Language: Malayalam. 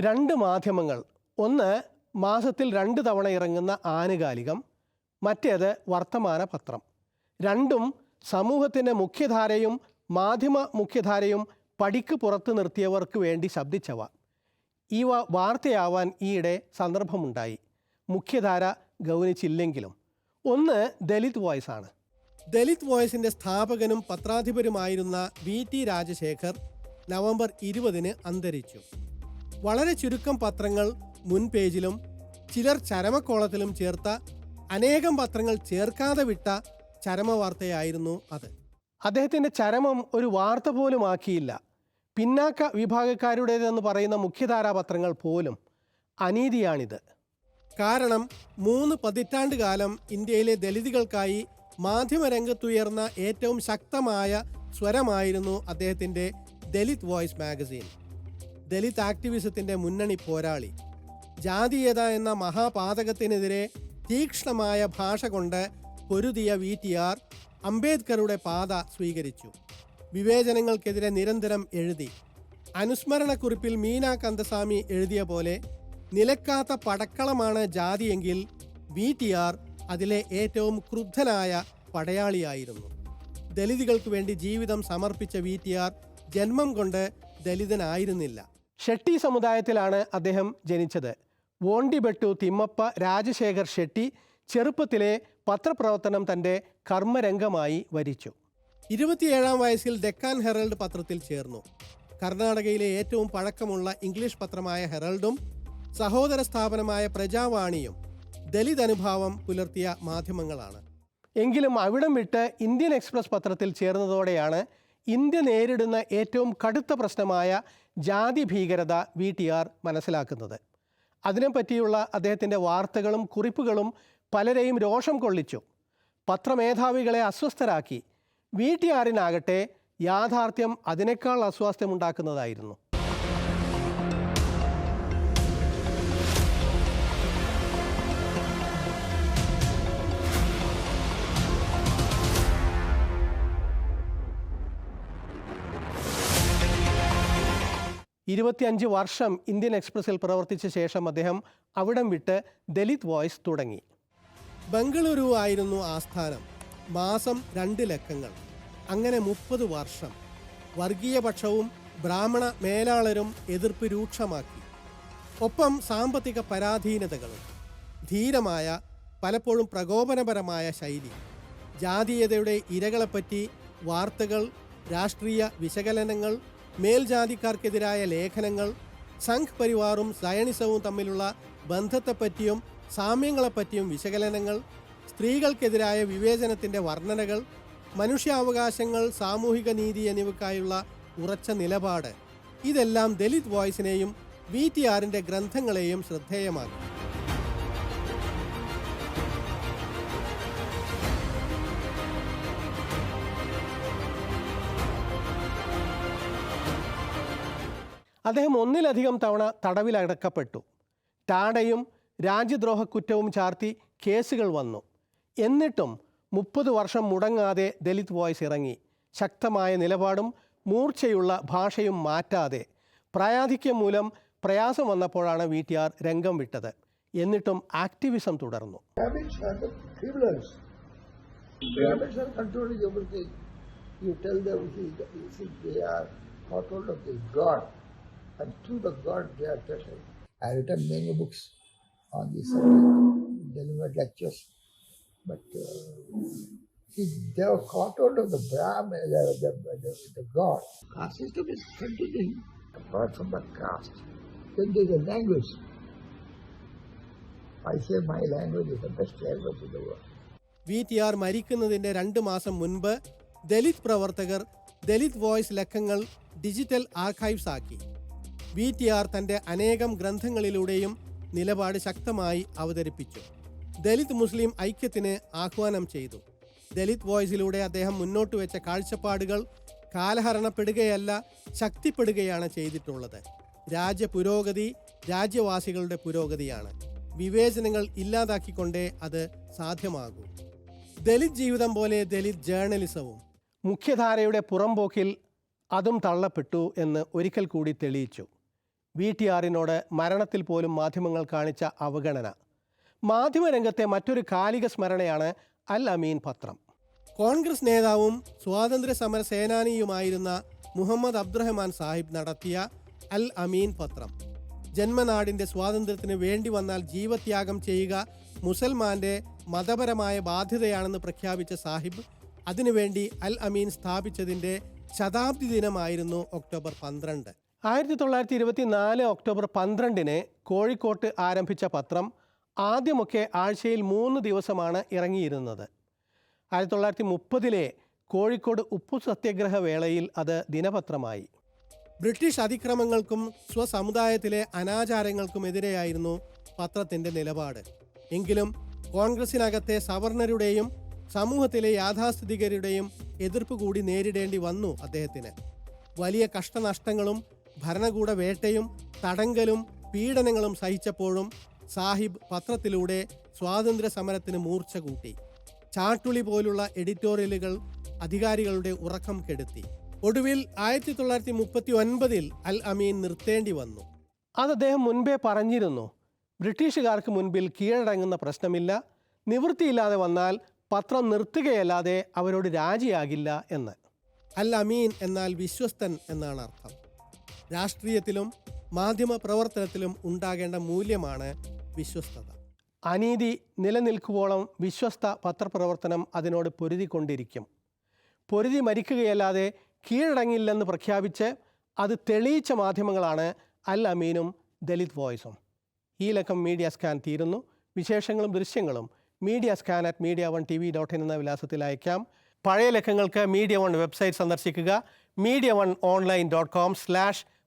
രണ്ട് മാധ്യമങ്ങൾ. ഒന്ന് മാസത്തിൽ രണ്ട് തവണ ഇറങ്ങുന്ന ആനുകാലികം മറ്റേത് വർത്തമാന പത്രം. രണ്ടും സമൂഹത്തിന്റെ മുഖ്യധാരയും മാധ്യമ മുഖ്യധാരയും പടിക്ക് പുറത്ത് നിർത്തിയവർക്ക് വേണ്ടി ശബ്ദിച്ചവ. ഈ വാർത്തയാവാൻ ഈയിടെ സന്ദർഭമുണ്ടായി. മുഖ്യധാര ഗൗനിച്ചില്ലെങ്കിലും. ഒന്ന് ദലിത് വോയിസ് ആണ് ദലിത് വോയിസിന്റെ സ്ഥാപകനും പത്രാധിപരുമായിരുന്ന വി ടി രാജശേഖർ നവംബർ ഇരുപതിന് അന്തരിച്ചു. വളരെ ചുരുക്കം പത്രങ്ങൾ മുൻ പേജിലും ചിലർ ചരമക്കോളത്തിലും ചേർത്ത അനേകം പത്രങ്ങൾ ചേർക്കാതെ വിട്ട ചരമവാർത്തയായിരുന്നു അത്. അദ്ദേഹത്തിന്റെ ചരമം ഒരു വാർത്ത പോലും ആക്കിയില്ല. പിന്നാക്ക വിഭാഗക്കാരുടേതെന്ന് പറയുന്ന മുഖ്യധാരാപത്രങ്ങൾ പോലും അനീതിയാണിത്. കാരണം മൂന്ന് പതിറ്റാണ്ട് കാലം ഇന്ത്യയിലെ ദലിതുകൾക്കായി മാധ്യമരംഗത്തുയർന്ന ഏറ്റവും ശക്തമായ സ്വരമായിരുന്നു അദ്ദേഹത്തിന്റെ ദലിത് വോയിസ് മാഗസീൻ. ദലിത് ആക്ടിവിസത്തിന്റെ മുന്നണി പോരാളി. ജാതീയത എന്ന മഹാപാതകത്തിനെതിരെ തീക്ഷ്ണമായ ഭാഷ കൊണ്ട് പൊരുതിയ വി ടി ആർ അംബേദ്കറുടെ പാത സ്വീകരിച്ചു. വിവേചനങ്ങൾക്കെതിരെ നിരന്തരം എഴുതി. അനുസ്മരണക്കുറിപ്പിൽ മീന കന്ദസ്വാമി എഴുതിയ പോലെ നിലക്കാത്ത പടക്കളമാണ് ജാതിയെങ്കിൽ വി ടി ആർ അതിലെ ഏറ്റവും ക്രുദ്ധനായ പടയാളിയായിരുന്നു. ദലിതുകൾക്ക് വേണ്ടി ജീവിതം സമർപ്പിച്ച വി ടി ആർ ജന്മം കൊണ്ട് ദലിതനായിരുന്നില്ല. ഷെട്ടി സമുദായത്തിലാണ് അദ്ദേഹം ജനിച്ചത്. വോണ്ടിബെട്ടു തിമ്മപ്പ രാജശേഖർ ഷെട്ടി ചെറുപ്പത്തിലെ പത്രപ്രവർത്തനം തന്റെ കർമ്മരംഗമായി വരിച്ചു. ഇരുപത്തിയേഴാം വയസ്സിൽ ഡെക്കാൻ ഹെറൽഡ് പത്രത്തിൽ ചേർന്നു. കർണാടകയിലെ ഏറ്റവും പഴക്കമുള്ള ഇംഗ്ലീഷ് പത്രമായ ഹെറൽഡും സഹോദര സ്ഥാപനമായ പ്രജാവാണിയും ദലിത് അനുഭാവം പുലർത്തിയ മാധ്യമങ്ങളാണ്. എങ്കിലും അവിടം വിട്ട് ഇന്ത്യൻ എക്സ്പ്രസ് പത്രത്തിൽ ചേർന്നതോടെയാണ് ഇന്ത്യ നേരിടുന്ന ഏറ്റവും കടുത്ത പ്രശ്നമായ ജാതി ഭീകരത വി ടി ആർ മനസ്സിലാക്കുന്നത്. അതിനെപ്പറ്റിയുള്ള അദ്ദേഹത്തിന്റെ വാർത്തകളും കുറിപ്പുകളും പലരെയും രോഷം കൊള്ളിച്ചു. പത്രമേധാവികളെ അസ്വസ്ഥരാക്കി. വി ടി ആറിനാകട്ടെ യാഥാർത്ഥ്യം അതിനേക്കാൾ അസ്വാസ്ഥ്യമുണ്ടാക്കുന്നതായിരുന്നു. ഇരുപത്തിയഞ്ച് വർഷം ഇന്ത്യൻ എക്സ്പ്രസിൽ പ്രവർത്തിച്ച ശേഷം അദ്ദേഹം അവിടം വിട്ട് ദലിത് വോയ്സ് തുടങ്ങി. ബംഗളൂരു ആയിരുന്നു ആസ്ഥാനം. മാസം രണ്ട് ലക്കങ്ങൾ. അങ്ങനെ മുപ്പത് വർഷം. വർഗീയപക്ഷവും ബ്രാഹ്മണ മേലാളരും എതിർപ്പ് രൂക്ഷമാക്കി. ഒപ്പം സാമ്പത്തിക പരാധീനതകളും. ധീരമായ പലപ്പോഴും പ്രകോപനപരമായ ശൈലി. ജാതീയതയുടെ ഇരകളെപ്പറ്റി വാർത്തകൾ രാഷ്ട്രീയ വിശകലനങ്ങൾ മേൽജാതിക്കാർക്കെതിരായ ലേഖനങ്ങൾ സംഘ് പരിവാറും സയണിസവും തമ്മിലുള്ള ബന്ധത്തെപ്പറ്റിയും സാമ്യങ്ങളെപ്പറ്റിയും വിശകലനങ്ങൾ സ്ത്രീകൾക്കെതിരായ വിവേചനത്തിന്റെ വർണനകൾ മനുഷ്യാവകാശങ്ങൾ സാമൂഹിക നീതി എന്നിവയ്ക്കായുള്ള ഉറച്ച നിലപാട്. ഇതെല്ലാം ദലിത് വോയിസിനെയും വി ടി ആറിന്റെ ഗ്രന്ഥങ്ങളെയും ശ്രദ്ധേയമാക്കി. അദ്ദേഹം ഒന്നിലധികം തവണ തടവിലടക്കപ്പെട്ടു ടാഡയും രാജ്യദ്രോഹ കുറ്റവും ചാർത്തി കേസുകൾ വന്നു. എന്നിട്ടും മുപ്പത് വർഷം മുടങ്ങാതെ ദലിത് വോയ്സ് ഇറങ്ങി. ശക്തമായ നിലപാടും മൂർച്ചയുള്ള ഭാഷയും മാറ്റാതെ പ്രായാധിക്യം മൂലം പ്രയാസം വന്നപ്പോഴാണ് വി ടി ആർ രംഗം വിട്ടത്. എന്നിട്ടും ആക്ടിവിസം തുടർന്നു. And through the God they are treasured. I written many books on this subject, delivered lectures, but uh, they were caught out of the Brahmin, the, the, the, the God. Caste system is continuing apart from the caste. Then there is a language. I say my language is the best language in the world. V T R മരിക്കുന്നതിന്റെ രണ്ട് മാസം മുൻപ് ദലിത് പ്രവർത്തകർ ദലിത് വോയിസ് ലക്കങ്ങൾ ഡിജിറ്റൽ ആർക്കൈവ്സ് ആക്കി വി ടി ആർ തന്റെ അനേകം ഗ്രന്ഥങ്ങളിലൂടെയും നിലപാട് ശക്തമായി അവതരിപ്പിച്ചു. ദലിത് മുസ്ലിം ഐക്യത്തിന് ആഹ്വാനം ചെയ്തു. ദലിത് വോയിസിലൂടെ അദ്ദേഹം മുന്നോട്ട് വെച്ച കാഴ്ചപ്പാടുകൾ കാലഹരണപ്പെടുകയല്ല ശക്തിപ്പെടുകയാണ് ചെയ്തിട്ടുള്ളത്. രാജ്യ പുരോഗതി രാജ്യവാസികളുടെ പുരോഗതിയാണ്. വിവേചനങ്ങൾ ഇല്ലാതാക്കിക്കൊണ്ടേ അത് സാധ്യമാകൂ. ദലിത് ജീവിതം പോലെ ദലിത് ജേർണലിസവും മുഖ്യധാരയുടെ പുറംപോക്കിൽ അതും തള്ളപ്പെട്ടു എന്ന് ഒരിക്കൽ കൂടി തെളിയിച്ചു. വി ടി ആറിനോട് മരണത്തിൽ പോലും മാധ്യമങ്ങൾ കാണിച്ച അവഗണന. മാധ്യമരംഗത്തെ മറ്റൊരു കാലിക സ്മരണയാണ് അൽ അമീൻ പത്രം. കോൺഗ്രസ് നേതാവും സ്വാതന്ത്ര്യ സമര സേനാനിയുമായിരുന്ന മുഹമ്മദ് അബ്ദുറഹ്മാൻ സാഹിബ് നടത്തിയ അൽ അമീൻ പത്രം. ജന്മനാടിന്റെ സ്വാതന്ത്ര്യത്തിന് വേണ്ടി വന്നാൽ ജീവത്യാഗം ചെയ്യുക മുസൽമാന്റെ മതപരമായ ബാധ്യതയാണെന്ന് പ്രഖ്യാപിച്ച സാഹിബ് അതിനുവേണ്ടി അൽ അമീൻ സ്ഥാപിച്ചതിന്റെ ശതാബ്ദി ദിനമായിരുന്നു ഒക്ടോബർ പന്ത്രണ്ട്. ആയിരത്തി തൊള്ളായിരത്തി ഇരുപത്തി നാല് ഒക്ടോബർ പന്ത്രണ്ടിന് കോഴിക്കോട്ട് ആരംഭിച്ച പത്രം ആദ്യമൊക്കെ ആഴ്ചയിൽ മൂന്ന് ദിവസമാണ് ഇറങ്ങിയിരുന്നത്. ആയിരത്തി തൊള്ളായിരത്തി മുപ്പതിലെ കോഴിക്കോട് ഉപ്പു സത്യാഗ്രഹ വേളയിൽ അത് ദിനപത്രമായി. ബ്രിട്ടീഷ് അതിക്രമങ്ങൾക്കും സ്വസമുദായത്തിലെ അനാചാരങ്ങൾക്കുമെതിരെയായിരുന്നു പത്രത്തിന്റെ നിലപാട്. എങ്കിലും കോൺഗ്രസിനകത്തെ സവർണരുടെയും സമൂഹത്തിലെ യാഥാസ്ഥിതികരുടെയും എതിർപ്പ് കൂടി നേരിടേണ്ടി വന്നു അദ്ദേഹത്തിന്. വലിയ കഷ്ടനഷ്ടങ്ങളും ഭരണകൂട വേട്ടയും തടങ്കലും പീഡനങ്ങളും സഹിച്ചപ്പോഴും സാഹിബ് പത്രത്തിലൂടെ സ്വാതന്ത്ര്യ സമരത്തിന് മൂർച്ച കൂട്ടി. ചാട്ടുളി പോലുള്ള എഡിറ്റോറിയലുകൾ അധികാരികളുടെ ഉറക്കം കെടുത്തി. ഒടുവിൽ ആയിരത്തി തൊള്ളായിരത്തി മുപ്പത്തി ഒൻപതിൽ അൽ അമീൻ നിർത്തേണ്ടി വന്നു. അത് അദ്ദേഹം മുൻപേ പറഞ്ഞിരുന്നു. ബ്രിട്ടീഷുകാർക്ക് മുൻപിൽ കീഴടങ്ങുന്ന പ്രശ്നമില്ല. നിവൃത്തിയില്ലാതെ വന്നാൽ പത്രം നിർത്തുകയല്ലാതെ അവരോട് രാജിയാകില്ല എന്ന്. അൽ അമീൻ എന്നാൽ വിശ്വസ്തൻ എന്നാണ് അർത്ഥം രാഷ്ട്രീയത്തിലും മാധ്യമ പ്രവർത്തനത്തിലും ഉണ്ടാകേണ്ട മൂല്യമാണ് വിശ്വസ്തത. അനീതി നിലനിൽക്കുവോളം വിശ്വസ്ത പത്രപ്രവർത്തനം അതിനോട് പൊരുതിക്കൊണ്ടിരിക്കും. പൊരുതി മരിക്കുകയല്ലാതെ കീഴടങ്ങില്ലെന്ന് പ്രഖ്യാപിച്ച് അത് തെളിയിച്ച മാധ്യമങ്ങളാണ് അൽ അമീനും ദലിത് വോയിസും. ഈ ലക്കം മീഡിയ സ്കാൻ തീരുന്നു. വിശേഷങ്ങളും ദൃശ്യങ്ങളും media scan at media one T V dot in എന്ന വിലാസത്തിൽ അയക്കാം. പഴയ ലക്കങ്ങൾക്ക് മീഡിയ വൺ വെബ്സൈറ്റ് സന്ദർശിക്കുക. Media one online dot com slash